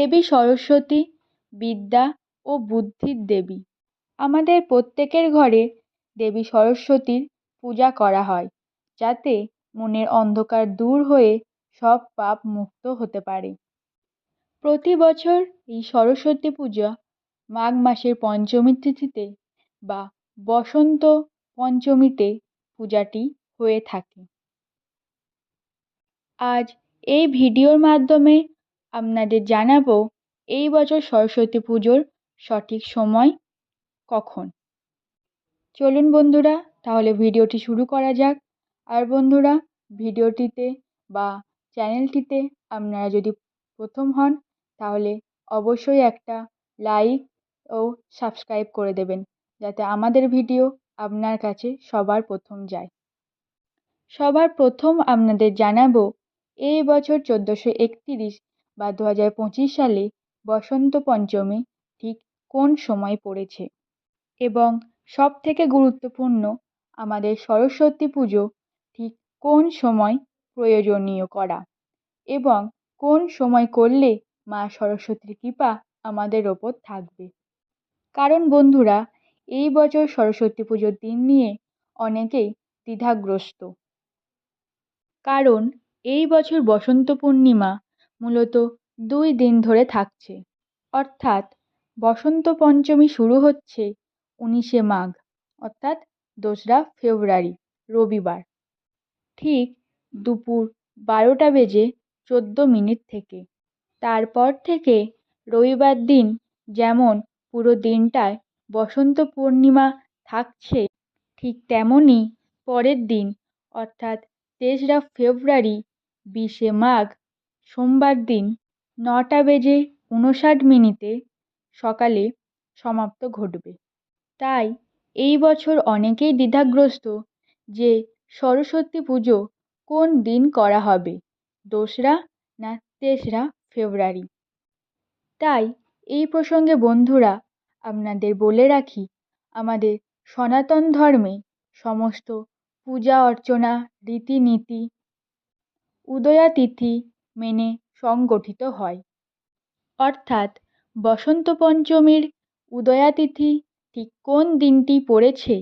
দেবী সরস্বতী, বিদ্যা ও বুদ্ধির দেবী। আমাদের প্রত্যেকের ঘরে দেবী সরস্বতীর পূজা করা হয়, যাতে মনের অন্ধকার দূর হয়ে সব পাপ মুক্ত হতে পারে। প্রতি বছর এই সরস্বতী পূজা মাঘ মাসের পঞ্চমী তিথিতে বা বসন্ত পঞ্চমীতে পূজাটি হয়ে থাকে। আজ এই ভিডিওর মাধ্যমে আপনাদের জানাব এই বছর সরস্বতী পুজোর সঠিক সময় কখন। চলুন বন্ধুরা, তাহলে ভিডিওটি শুরু করা যাক। আর বন্ধুরা, ভিডিওটিতে বা চ্যানেলটিতে আপনারা যদি প্রথম হন, তাহলে অবশ্যই একটা লাইক ও সাবস্ক্রাইব করে দেবেন, যাতে আমাদের ভিডিও আপনার কাছে সবার প্রথম যায়। সবার প্রথম আপনাদের জানাব, এই বছর চোদ্দোশো একতিরিশ বা দু হাজার পঁচিশ সালে বসন্ত পঞ্চমী ঠিক কোন সময় পড়েছে? এবং সব থেকে গুরুত্বপূর্ণ আমাদের সরস্বতী পুজো ঠিক কোন সময় প্রয়োজনীয় করা? এবং কোন সময় করলে মা সরস্বতীর কৃপা আমাদের ওপর থাকবে? কারণ বন্ধুরা, এই বছর সরস্বতী পুজোর দিন নিয়ে অনেকেই দ্বিধাগ্রস্ত। কারণ এই বছর বসন্ত পূর্ণিমা মূলত দুই দিন ধরে থাকছে। অর্থাৎ বসন্ত পঞ্চমী শুরু হচ্ছে উনিশে মাঘ, অর্থাৎ দোসরা ফেব্রুয়ারি, রবিবার। ঠিক দুপুর বারোটা বেজে চোদ্দ মিনিট থেকে। তারপর থেকে রবিবার দিন যেমন পুরো দিনটায় বসন্ত পূর্ণিমা থাকছে, ঠিক তেমনই পরের দিন, অর্থাৎ তেসরা ফেব্রুয়ারি, বিশে মাঘ সোমবার দিন নটা বেজে উনষাট মিনিটে সকালে সমাপ্ত ঘটবে। তাই এই বছর অনেকেই দ্বিধাগ্রস্ত যে সরস্বতী পুজো কোন দিন করা হবে, দোসরা না তেসরা ফেব্রুয়ারি। তাই এই প্রসঙ্গে বন্ধুরা, আপনাদের বলে রাখি, আমাদের সনাতন ধর্মে সমস্ত পূজা অর্চনা রীতিনীতি উদয়া তিথি মেনে সংগঠিত হয়। অর্থাৎ বসন্ত পঞ্চমীর উদয়াতিথি ঠিক কোন দিনটি পড়েছে?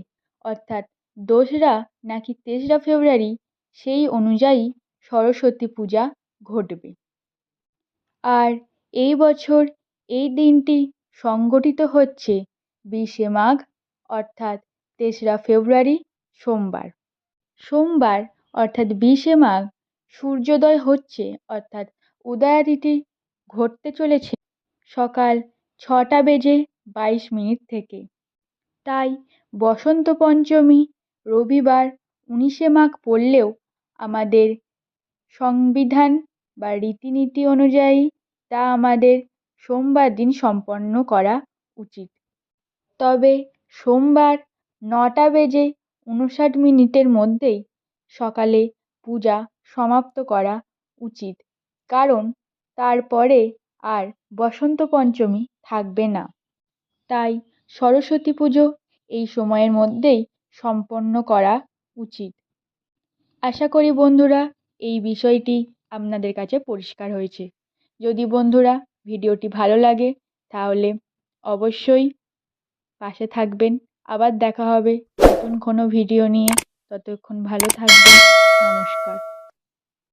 অর্থাৎ দোসরা নাকি তেসরা ফেব্রুয়ারি? সেই অনুযায়ী সরস্বতী পূজা ঘটবে। আর এই বছর এই দিনটি সংগঠিত হচ্ছে বিশে মাঘ, অর্থাৎ তেসরা ফেব্রুয়ারি সোমবার। সোমবার, অর্থাৎ বিশে মাঘ সূর্যোদয় হচ্ছে, অর্থাৎ উদয়াদিতি ঘটতে চলেছে সকাল ছটা বেজে বাইশ মিনিট থেকে। তাই বসন্ত পঞ্চমী রবিবার উনিশে মাঘ পড়লেও আমাদের সংবিধান বা রীতিনীতি অনুযায়ী তা আমাদের সোমবার দিন সম্পন্ন করা উচিত। তবে সোমবার নটা বেজে উনষাট মিনিটের মধ্যেই সকালে পূজা সমাপ্ত করা উচিত। কারণ তারপরে আর বসন্ত পঞ্চমী থাকবে না। তাই সরস্বতী পুজো এই সময়ের মধ্যেই সম্পন্ন করা উচিত। আশা করি বন্ধুরা, এই বিষয়টি আপনাদের কাছে পরিষ্কার হয়েছে। যদি বন্ধুরা ভিডিওটি ভালো লাগে, তাহলে অবশ্যই পাশে থাকবেন। আবার দেখা হবে নতুন কোনো ভিডিও নিয়ে। ততক্ষণ ভালো থাকবেন। নমস্কার।